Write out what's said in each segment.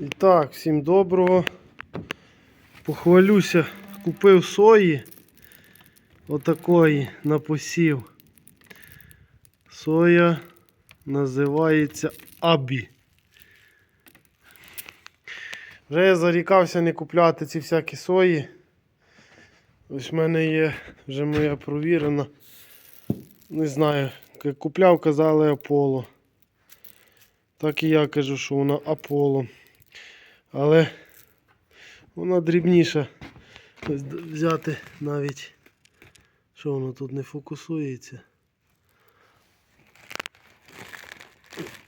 І так, всім доброго. Похвалюся, купив сої отакої на посів. Соя називається Абі. Вже я зарікався не купляти ці всякі сої. Ось в мене є вже моя провірена. Не знаю, купляв, казали Аполло. Так і я кажу, що вона Аполло. Але вона дрібніша. Ось взяти навіть, що воно тут не фокусується.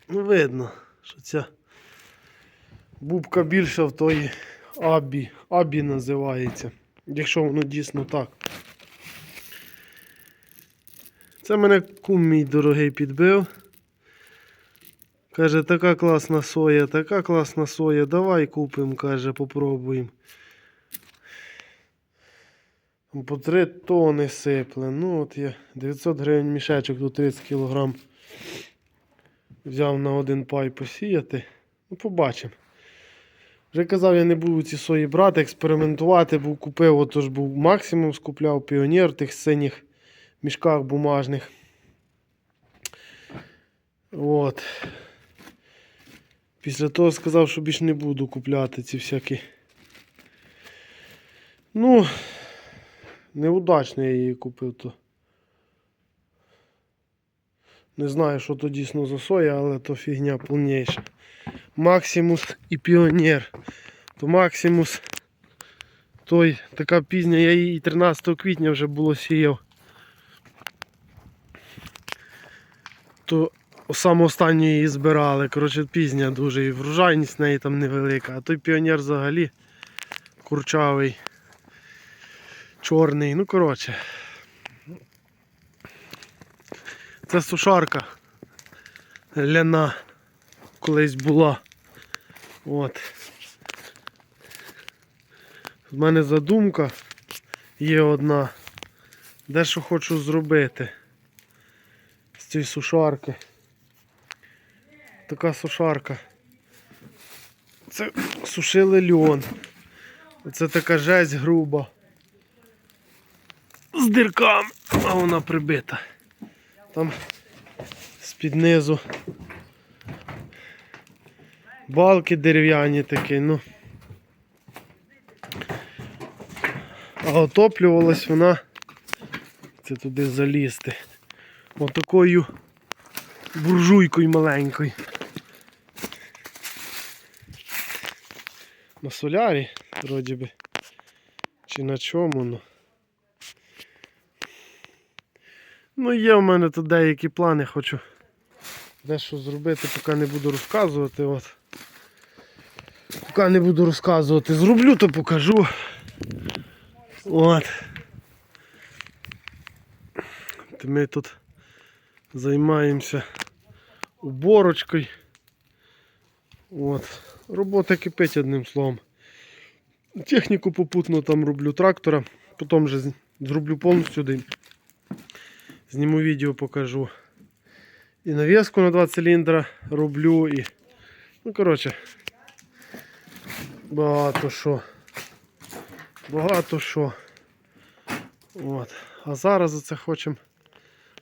Ну, видно, що ця бубка більша в тої Абі. Абі називається. Якщо воно дійсно так. Це мене кум мій дорогий підбив. Каже, така класна соя, така класна соя, давай купимо, каже, попробуємо. По 3 тони сипле. Ну от я 900 гривень мішечок до 30 кг. Взяв на один пай посіяти. Ну, побачимо. Вже казав, я не буду ці сої брати, експериментувати, був купив, отож був максимум, скупляв піонер в тих синіх мішках бумажних. От. Після того сказав, що більше не буду купляти ці всякі. Ну, неудачно я її купив то. Не знаю, що то дійсно за соя, але то фігня повніша. Максимус і Піонер. То Максимус той така пізня, я її 13 квітня вже було сіяв. То саме останню її збирали. Коротше, пізня дуже і врожайність в неї там невелика. А той піонер взагалі курчавий, чорний. Ну, коротше. Це сушарка ляна колись була. От. В мене задумка є одна. Де що хочу зробити з цієї сушарки. Така сушарка. Це сушили льон. Оце така жесть груба. З дирками, а вона прибита. Там з-під низу балки дерев'яні такі, ну. А отоплювалась вона. Це туди залізти. Отакою буржуйкою маленькою. На солярі, вроді би. Чи на чому, ну. Ну, є в мене тут деякі плани, хочу дещо зробити, поки не буду розказувати. От. Поки не буду розказувати. Зроблю, то покажу. От. Ми тут займаємося уборочкою. От. Робота кипить одним словом. Техніку попутно там роблю трактора, потім вже зроблю повністю. Зніму відео, покажу. І навіску на 2 циліндра роблю і. Ну, коротше. Багато що. Багато що. От. А зараз оце хочемо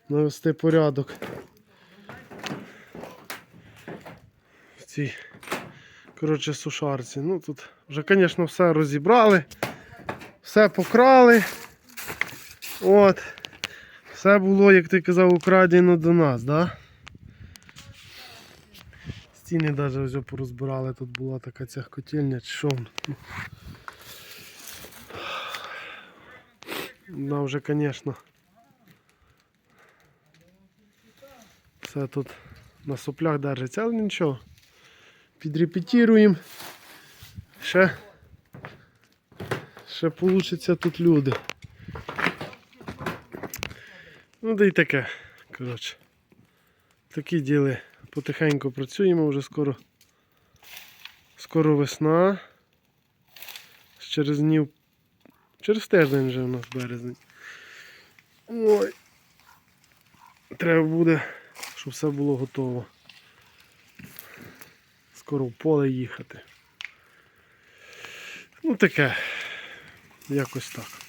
навести порядок. В цій коротше, сушарці. Ну тут вже, звісно, все розібрали, все покрали. От. Все було, як ти казав, украдено до нас, да? Стіни навіть ось порозбирали, тут була така ця котельня, чи що. Вона вже, звісно. Все тут на соплях держиться, але нічого. Підрепетіруємо. Ще, ще получаться тут люди. Ну да й таке. Коротше. Такі діли. Потихеньку працюємо, вже скоро. Скоро весна. Через днів. Через тиждень вже у нас березень. Ой. Треба буде, щоб все було готово скоро в поле їхати. Ну таке, якось так.